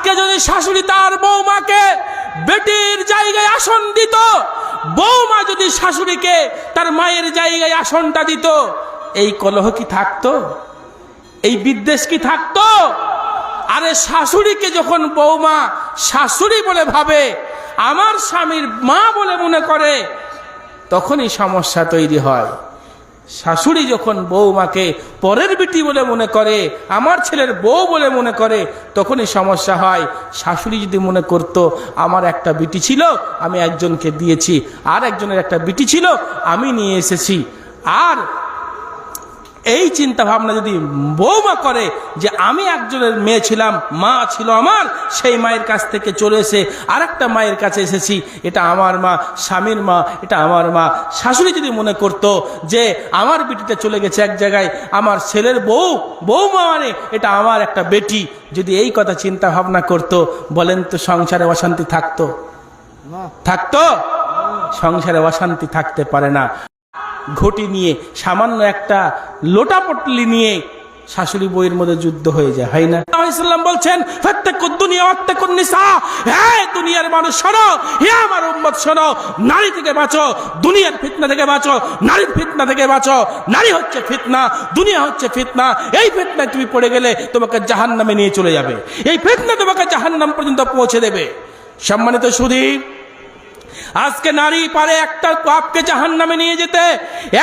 আজকে যদি শাশুড়ি তার বৌমাকে বেটির জায়গায় আসন দিত, বৌমা যদি শাশুড়িকে তার মায়ের জায়গায় আসনটা দিত, এই কলহ কি থাকতো? এই বিদ্বেষ কি থাকতো? আরে শাশুড়িকে যখন বৌমা শাশুড়ি বলে ভাবে, আমার স্বামীর মা বলে মনে করে, তখনই সমস্যা তৈরি হয়। শাশুড়ি যখন বৌমাকে পরের বিটি বলে মনে করে, আমার ছেলের বউ বলে মনে করে, তখনই সমস্যা হয়। শাশুড়ি যদি মনে করত, আমার একটা বিটি ছিল, আমি একজনকে দিয়েছি, আর একজনের একটা বিটি ছিল, আমি নিয়ে এসেছি। আর এই চিন্তা ভাবনা যদি বৌমা করে যে আমি একজনের মেয়ে ছিলাম মা ছিল আমার সেই মায়ের কাছ থেকে চলে এসে আর একটা মায়ের কাছে এসেছি। এটা আমার মা স্বামীর মা এটা আমার মা। শাশুড়ি যদি মনে করত যে আমার বেটিটা চলে গেছে এক জায়গায় আমার ছেলের বউ বৌমা মানে এটা আমার একটা বেটি। যদি এই কথা চিন্তা ভাবনা করত বলেন তো সংসারে অশান্তি থাকতো? থাকতো? সংসারে অশান্তি থাকতে পারে না। ঘটি নিয়ে, সামান্য একটা লোটা পটলি নিয়ে শাশুড়ি বইয়ের মধ্যে যুদ্ধ হয়ে যায়, হয় না? ইসলাম বলছেন হ্যাঁ দুনিয়ার মানুষ শোনো হে আমার উম্মত শোনো নারী থেকে বাঁচো, দুনিয়ার ফিতনা থেকে বাঁচো, নারীর ফিতনা থেকে বাঁচো, নারী হচ্ছে ফিতনা, দুনিয়া হচ্ছে ফিতনা, এই ফিতনায় তুমি পড়ে গেলে তোমাকে জাহান নামে নিয়ে চলে যাবে, এই ফিতনা তোমাকে জাহান নাম পর্যন্ত পৌঁছে দেবে। সম্মানিত সুধীর আজকে নারী পারে একটা পাপকে জাহান নামে নিয়ে যেতে,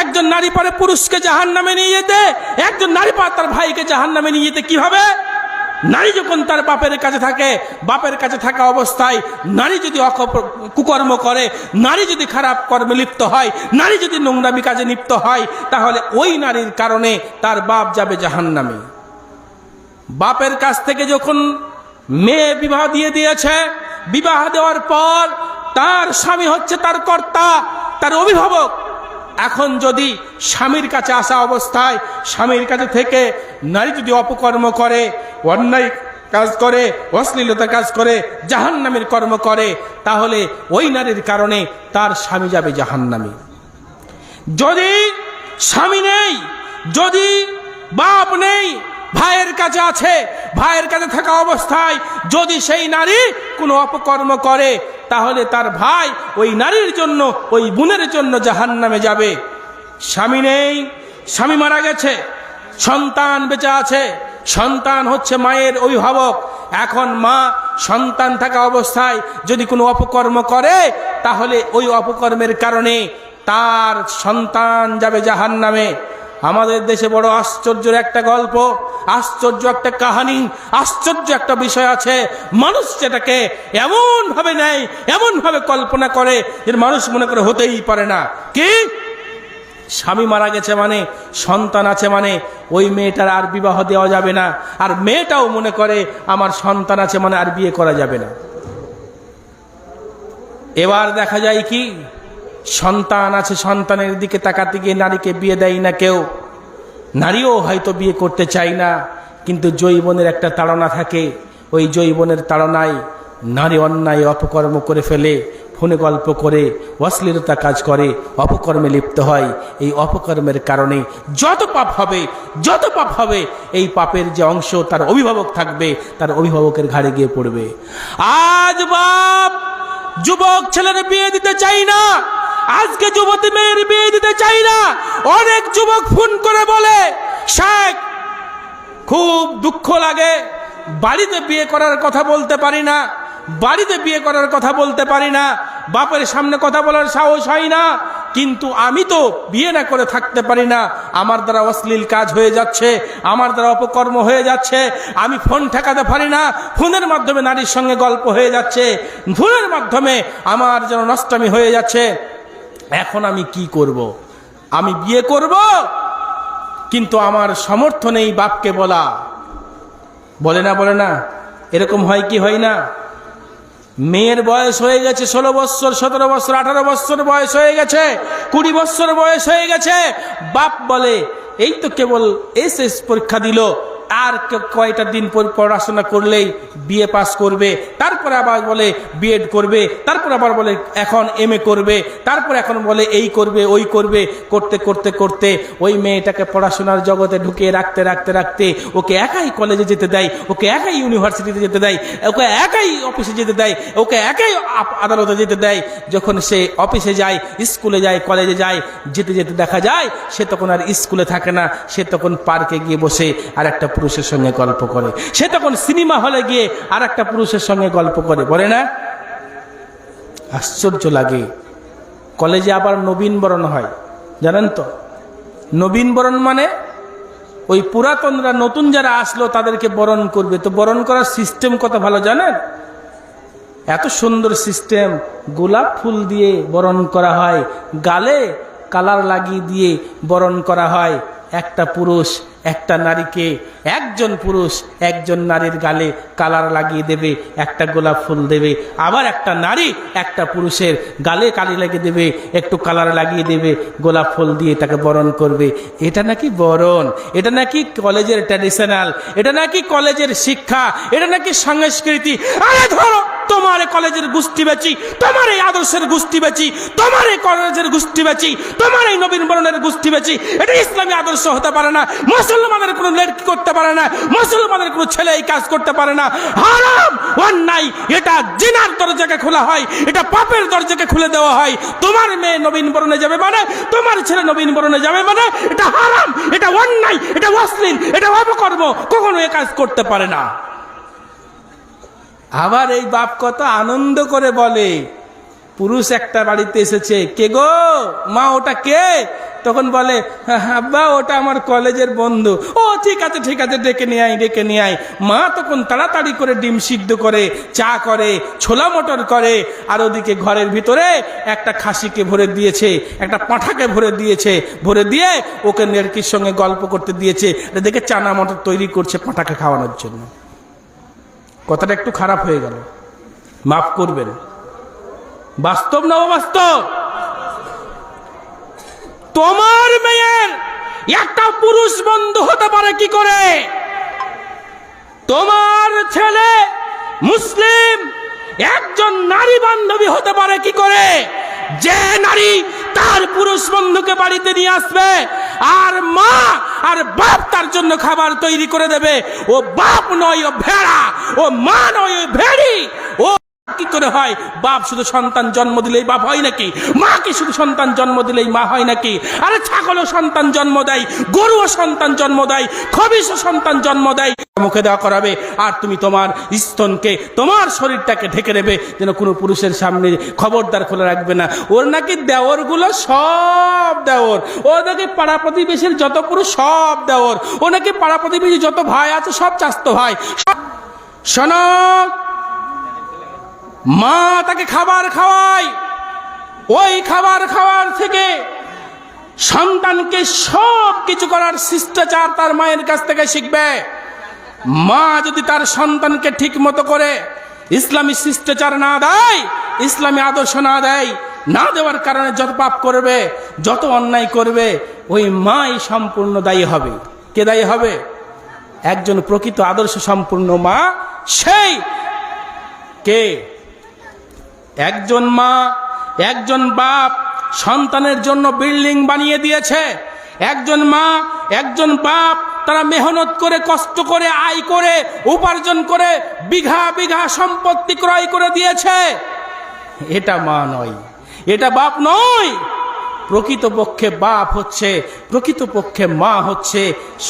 একজন নারী পারে পুরুষকে জাহান নামে নিয়ে যেতে, একজন নারী পারে তার ভাইকে জাহান নামে নিয়ে যেতে, কীভাবে? নারী যখন তার বাপের কাছে থাকে, বাপের কাছে থাকা অবস্থায় নারী যদি কুকর্ম করে, নারী যদি খারাপ কর্মে লিপ্ত হয়, নারী যদি নোংরামি কাজে লিপ্ত হয়, তাহলে ওই নারীর কারণে তার বাপ যাবে জাহান নামে বাপের কাছ থেকে যখন মেয়ে বিবাহ দিয়ে দিয়েছে, বিবাহ দেওয়ার পর তার স্বামী হচ্ছে তার কর্তা, তার অভিভাবক। এখন যদি স্বামীর কাছে আসা অবস্থায় স্বামীর কাছে থেকে নারী যদি অপকর্ম করে, অন্যায় কাজ করে অশ্লীলতা কাজ করে, জাহান্নামের কর্ম করে, তাহলে ওই নারীর কারণে তার স্বামী যাবে জাহান্নামে। যদি স্বামী নেই, যদি বাপ নেই, ভাইয়ের কাছে আছে, ভাইয়ের কাছে থাকা অবস্থায় যদি সেই নারী কোনো অপকর্ম করে তাহলে তার ভাই ওই নারীর জন্য, ওই বোনের জন্য জাহান নামে যাবে। স্বামী নেই, স্বামী মারা গেছে, সন্তান বেঁচে আছে, সন্তান হচ্ছে মায়ের অভিভাবক। এখন মা সন্তান থাকা অবস্থায় যদি কোনো অপকর্ম করে, তাহলে ওই অপকর্মের কারণে তার সন্তান যাবে জাহান নামে আমাদের দেশে বড় আশ্চর্যের একটা গল্প, আশ্চর্য একটা কাহানি, আশ্চর্য একটা বিষয় আছে। মানুষ যেটাকে এমন ভাবে নেয় এমন ভাবে কল্পনা করে যে মানুষ মনে করে হতেই পারে না। কি? স্বামী মারা গেছে মানে সন্তান আছে মানে ওই মেয়েটার আর বিবাহ দেওয়া যাবে না। আর মেয়েটাও মনে করে, আমার সন্তান আছে মানে আর বিয়ে করা যাবে না। এবার দেখা যায় কি? সন্তান আছে, সন্তানের দিকে তাকাতে গিয়ে নারীকে বিয়ে দেয় না কেউ। নারীও হয়তো বিয়ে করতে চায় না, কিন্তু জৈবনের একটা তাড়না থাকে। ওই জৈবনের তাড়নায় নারী অন্যায় অপকর্ম করে ফেলে, ফোনে গল্প করে, অশ্লীলতা কাজ করে, অপকর্মে লিপ্ত হয়। এই অপকর্মের কারণে যত পাপ হবে, যত পাপ হবে, এই পাপের যে অংশ তার অভিভাবক থাকবে, তার অভিভাবকের ঘাড়ে গিয়ে পড়বে। আজ বাপ যুবক ছেলের বিয়ে দিতে চাই না। আজকে যুবতী মেয়ের বিয়ে দিতে চাই না। অনেক যুবক ফোন করে বলে, শেখ, খুব দুঃখ লাগে। বাড়িতে বিয়ে করার কথা বলতে পারি না। বাড়িতে বিয়ে করার কথা বলতে পারি না। বাপের সামনে কথা বলার সাহস হয় না। কিন্তু আমি তো বিয়ে না করে থাকতে পারি না। আমার দ্বারা অশ্লীল কাজ হয়ে যাচ্ছে। আমার দ্বারা অপকর্ম হয়ে যাচ্ছে। আমি ফোন ঠেকাতে পারি না। ফোনের মাধ্যমে নারীর সঙ্গে গল্প হয়ে যাচ্ছে। ফোনের মাধ্যমে আমার যেন নষ্টামি হয়ে যাচ্ছে। এখন আমি কি করব। আমি বিয়ে করব, কিন্তু আমার সমর্থ নেই বাপকে বলা। বলে না বলে না, এরকম হয় কি, হয় না? মেয়ের বয়স হয়ে গেছে ষোলো বৎসর সতেরো বৎসর আঠারো বৎসর বয়স হয়ে গেছে, কুড়ি বৎসর বয়স হয়ে গেছে। বাপ বলে, এই তো কেবল এস এস পরীক্ষা দিল, আর কয়টা দিন পড়াশোনা করলেই বিএ পাস করবে তারপরে আবার বলে বিএড করবে, তারপর আবার বলে এখন এম করবে, তারপর এখন বলে এই করবে, ওই করবে, করতে করতে করতে ওই মেয়েটাকে পড়াশোনার জগতে ঢুকিয়ে রাখতে রাখতে রাখতে ওকে একাই কলেজে যেতে দেয়, ওকে একাই ইউনিভার্সিটিতে যেতে দেয়, ওকে একাই অফিসে যেতে দেয়, ওকে একাই আদালতে যেতে দেয়। যখন সে অফিসে যায় স্কুলে যায় কলেজে যায়, যেতে যেতে দেখা যায়, সে তখন আর স্কুলে থাকে না, সে তখন পার্কে গিয়ে বসে আর একটা পুরুষের সঙ্গে গল্প করে। সে তখন সিনেমা হলে গিয়ে আর একটা পুরুষের সঙ্গে গল্প করে বলে না? আশ্চর্য লাগে। কলেজে আবার নবীন বরণ হয়। জানেন তো? নবীন বরণ মানে ওই পুরাতনরা নতুন যারা আসলো তাদেরকে বরণ করবে। তো বরণ করার সিস্টেম কত ভালো জানেন? এত সুন্দর সিস্টেম। গোলাপ ফুল দিয়ে বরণ করা হয়। গালে কালার লাগিয়ে দিয়ে বরণ করা হয়। একটা পুরুষ, একটা নারীকে একজন পুরুষ, একজন নারীর গালে কালার লাগিয়ে দেবে, একটা গোলাপ ফুল দেবে। আবার একটা নারী একটা পুরুষের গালে কালি লাগিয়ে দেবে, একটু কালার লাগিয়ে দেবে, গোলাপ ফুল দিয়ে তাকে বরণ করবে। এটা নাকি বরণ, এটা নাকি কলেজের ট্র্যাডিশনাল এটা নাকি কলেজের শিক্ষা, এটা নাকি সংস্কৃতি। আরে ধরো! তোমার কলেজের গোষ্ঠী বেচি, তোমার এই আদর্শের গোষ্ঠী বেচি, তোমার এই কলেজের গোষ্ঠী বেচি, তোমার এই নবীন বরণের গোষ্ঠী বেচি। এটা ইসলামী আদর্শ হতে পারে না, মুসলমানের কোনো লেটকি করতে পারে না, মুসলমানের কোনো ছেলে এই কাজ করতে পারে না। হারাম, অন্যায়, এটা জিনার দরজাকে খোলা হয়, এটা পাপের দরজাকে খুলে দেওয়া হয়। তোমার মেয়ে নবীন বরণে যাবে মানে তোমার ছেলে নবীন বরণে যাবে মানে এটা হারাম, এটা অন্যায়, এটা অশ্লীল, এটা অপকর্ম, কখনো এ কাজ করতে পারে না। আবার এই বাপ কত আনন্দ করে বলে পুরুষ একটা বাড়িতে এসেছে কে গো? মা ওটা কে? তখন বলে "হ্যাঁ, আব্বা ওটা আমার কলেজের বন্ধু। ও ঠিক আছে ঠিক আছে ডেকে নিয়ে আয় ডেকে নিয়ে আয়। মা তখন তাড়াতাড়ি করে ডিম সিদ্ধ করে চা করে ছোলা মটর করে আর ওদিকে ঘরের ভিতরে একটা খাসিকে ভরে দিয়েছে একটা পাঁঠাকে ভরে দিয়েছে ভরে দিয়ে ওকে নেরকির সঙ্গে গল্প করতে দিয়েছে। দেখে চানা মটর তৈরি করছে পাঁঠাকে খাওয়ানোর জন্য। কথাটা একটু খারাপ হয়ে গেল। মাফ করবেন। বাস্তব না অবাস্তব? তোমার মেয়ের একটা পুরুষ বন্ধু হতে পারে কি করে? তোমার ছেলে মুসলিম, একজন নারী বান্ধবী হতে পারে কি করে? যে নারী তার পুরুষ বন্ধুকে বাড়িতে নিয়ে আসবে আর মা আর বাপ তার জন্য খাবার তৈরি করে দেবে। ও বাপ নয়, ও ভেড়া। ও মা নয়, ও ভেড়ি। ও কি করে হয়? বাপ শুধু সন্তান জন্ম দিলেই বাপ হয় নাকি? মা কি শুধু সন্তান জন্ম দিলেই মা হয় নাকি? আরে ছাগলও সন্তান জন্ম দেয়, গরুও সন্তান জন্ম দেয় খবিসও সন্তান জন্ম দেয়। মুখে দেওয়া করাবে আর তুমি তোমার স্তনকে, তোমার শরীরটাকে ঢেকে দেবে যেন কোনো পুরুষের সামনে খবরদার খুলে রাখবে না। ওর নাকি দেওরগুলো সব দেওর। ও নাকি পাড়া প্রতিবেশীর যত পুরুষ সব দেওর। ও নাকি পাড়া প্রতিবেশী যত ভাই আছে সব চাস্ত ভাই। শোনো। মা তাকে খাবার খাওয়ায়। ওই খাবার খাওয়ার থেকে সন্তানকে সব কিছু করার শিষ্টাচার তার মায়ের কাছ থেকে শিখবে। মা যদি তার সন্তানকে ঠিক মতো করে ইসলামী শিষ্টাচার না দেয়, ইসলামী আদর্শ না দেয়, না দেওয়ার কারণে যত পাপ করবে, যত অন্যায় করবে, ওই মাই সম্পূর্ণ দায়ী হবে। কে দায়ী হবে? একজন প্রকৃত আদর্শ সম্পূর্ণ মা, সেই কে? একজন মা, একজন বাপ সন্তানের জন্য বিল্ডিং বানিয়ে দিয়েছে। একজন মা, একজন বাপ তারা মেহনত করে, কষ্ট করে, আয় করে, উপার্জন করে, বিঘা বিঘা সম্পত্তি ক্রয় করে দিয়েছে। এটা মা নয়, এটা বাপ নয়। প্রকৃতপক্ষে বাপ হচ্ছে, প্রকৃতপক্ষে মা হচ্ছে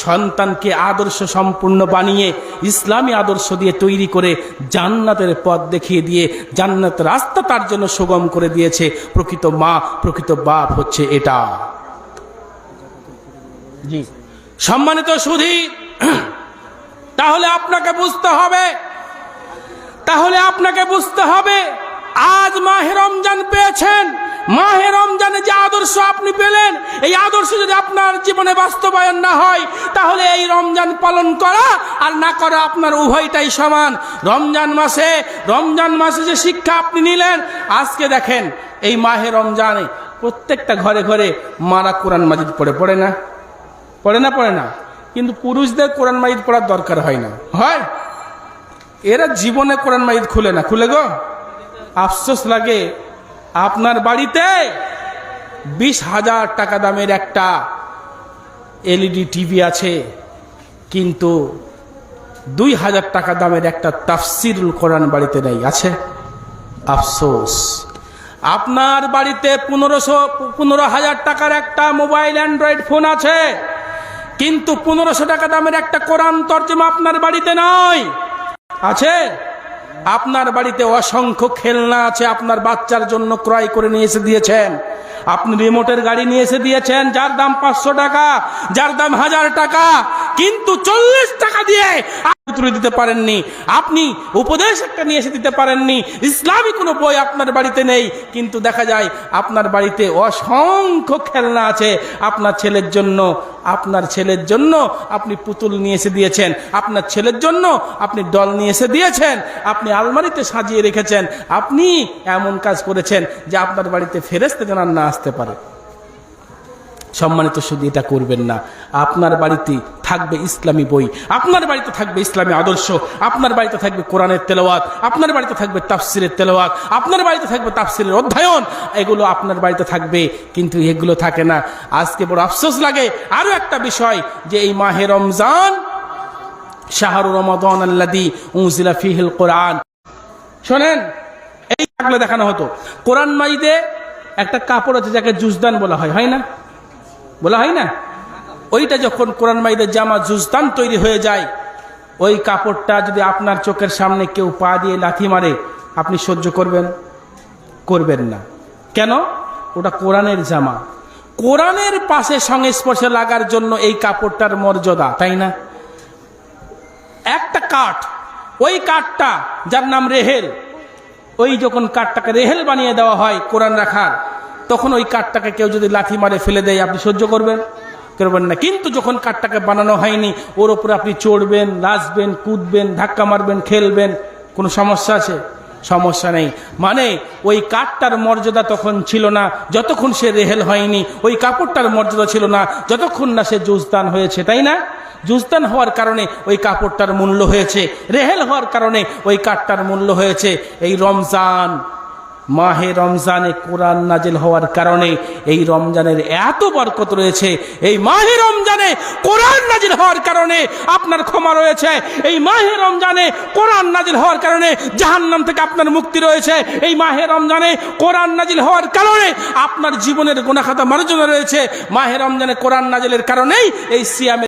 সন্তানকে আদর্শ সম্পূর্ণ বানিয়ে, ইসলামী আদর্শ দিয়ে তৈরি করে, জান্নাতের পথ দেখিয়ে দিয়ে জান্নাতের রাস্তা তার জন্য সুগম করে দিয়েছে। প্রকৃত মা, প্রকৃত বাপ হচ্ছে এটা। জি। সম্মানিত সুধী, তাহলে আপনাকে বুঝতে হবে, তাহলে আপনাকে বুঝতে হবে, আজ মাহে রমজান পেয়েছেন, মাহে রমজানে যে আদর্শ আপনি পেলেন, এই আদর্শ যদি আপনার জীবনে বাস্তবায়ন না হয়, তাহলে এই রমজান পালন করা আর না করা আপনার উভয়টাই সমান। রমজান মাসে রমজান মাসে যে শিক্ষা আপনি নিলেন, আজকে দেখেন, এই মাহে রমজানে প্রত্যেকটা ঘরে ঘরে মারা কোরআন মাজিদ পড়ে পড়ে না? পড়ে না পড়ে না। কিন্তু পুরুষদের কোরআন মাইদ পড়ার দরকার হয় না। হয়? এরা জীবনে কোরআন মাইদ খুলে না। খুলে গো? আফসোস লাগে। আপনার বাড়িতে বিশ হাজার টাকা দামের একটা এলইডি টিভি আছে, কিন্তু দুই হাজার টাকা দামের একটা তাফসিরুল কোরআন বাড়িতে নেই। আছে? আফসোস। আপনার বাড়িতে পনেরোশো, পনেরো হাজার টাকার একটা মোবাইল অ্যান্ড্রয়েড ফোন আছে কিন্তু পনেরোশো টাকা দামের একটা কোরআন তর্জমা আপনার বাড়িতে নয় আছে? আপনার বাড়িতে অসংখ্য খেলনা আছে, আপনার বাচ্চার জন্য ক্রয় করে নিয়ে এসে দিয়েছেন। আপনি রিমোটের গাড়ি নিয়ে এসে দিয়েছেন, যার দাম পাঁচশো টাকা, যার দাম হাজার টাকা কিন্তু চল্লিশ টাকা দিয়ে তুলে দিতে পারেননি। আপনি উপদেশ একটা নিয়ে এসে দিতে পারেননি। ইসলামী কোনো বই আপনার বাড়িতে নেই। কিন্তু দেখা যায় আপনার বাড়িতে অসংখ্য খেলনা আছে। আপনার ছেলের জন্য, আপনার ছেলের জন্য আপনি পুতুল নিয়ে এসে দিয়েছেন। আপনার ছেলের জন্য আপনি দল নিয়ে এসে দিয়েছেন। আপনি আলমারিতে সাজিয়ে রেখেছেন। আপনি এমন কাজ করেছেন যে আপনার বাড়িতে ফেরেস্তে যেন আর না আসতে পারে। সম্মানিত শুধু এটা করবেন না। আপনার বাড়িতে থাকবে ইসলামী বই। আপনার বাড়িতে থাকবে ইসলামী আদর্শ, আপনার বাড়িতে থাকবে কোরআনের তেলাওয়াত, আপনার বাড়িতে থাকবে তাফসিরের তেলাওয়াত, আপনার বাড়িতে থাকবে তাফসিরের অধ্যয়ন। এগুলো আপনার বাড়িতে থাকবে, কিন্তু এগুলো থাকে না। আজকে বড় আফসোস লাগে। আরও একটা বিষয় যে এই মাহে রমজান, শাহরু রমাদান আল্লাদি উজিলা ফিহিল কোরআন। শোনেন, এই থাকলে দেখানো হতো। কোরআন মাইদে একটা কাপড় আছে যাকে জুজদান বলা হয় হয় না? বলা হয় না? ওইটা যখন কোরআন মাইদের জামা জুজদান তৈরি হয়ে যায়, ওই কাপড়টা যদি আপনার চোখের সামনে কেউ পা দিয়ে লাথি মারে, আপনি সহ্য করবেন? করবেন না। কেন? ওটা কোরআনের জামা। কোরআনের পাশে সংস্পর্শে লাগার জন্য এই কাপড়টার মর্যাদা, তাই না? একটা কাঠ, ওই কাঠটা যার নাম রেহেল, ওই যখন কাঠটাকে রেহেল বানিয়ে দেওয়া হয় কোরআন রাখার, তখন ওই কাঠটাকে কেউ যদি লাথি মারে, ফেলে দেয়, আপনি সহ্য করবেন? করবেন না। কিন্তু যখন কাঠটাকে বানানো হয়নি, ওর ওপরে আপনি চড়বেন, নাচবেন, কুদবেন, ধাক্কা মারবেন, খেলবেন, কোনো সমস্যা আছে? সমস্যা নেই। মানে ওই কাঠটার মর্যাদা তখন ছিল না, যতক্ষণ সে রেহেল হয়নি, ওই কাপড়টার মর্যাদা ছিল না, যতক্ষণ না সে জুজদান হয়েছে, তাই না? জুজদান হওয়ার কারণে ওই কাপড়টার মূল্য হয়েছে। রেহেল হওয়ার কারণে ওই কাঠটার মূল্য হয়েছে। এই রমজান মাহে রমজানে কোরআন নাজিল হওয়ার কারণে এই রমজানের এত বরকত রয়েছে। এই মাহে রমজানে কোরআন নাজিল হওয়ার কারণে আপনার ক্ষমা রয়েছে। এই মাহে রমজানে কোরআন নাজিল হওয়ার কারণে জাহান্নাম থেকে আপনার মুক্তি রয়েছে। এই মাহে রমজানে কোরআন নাজিল হওয়ার কারণে আপনার জীবনের গুণাখাতা মার্জনা রয়েছে। মাহে রমজানে কোরআন নাজিলের কারণেই এই সিয়ামের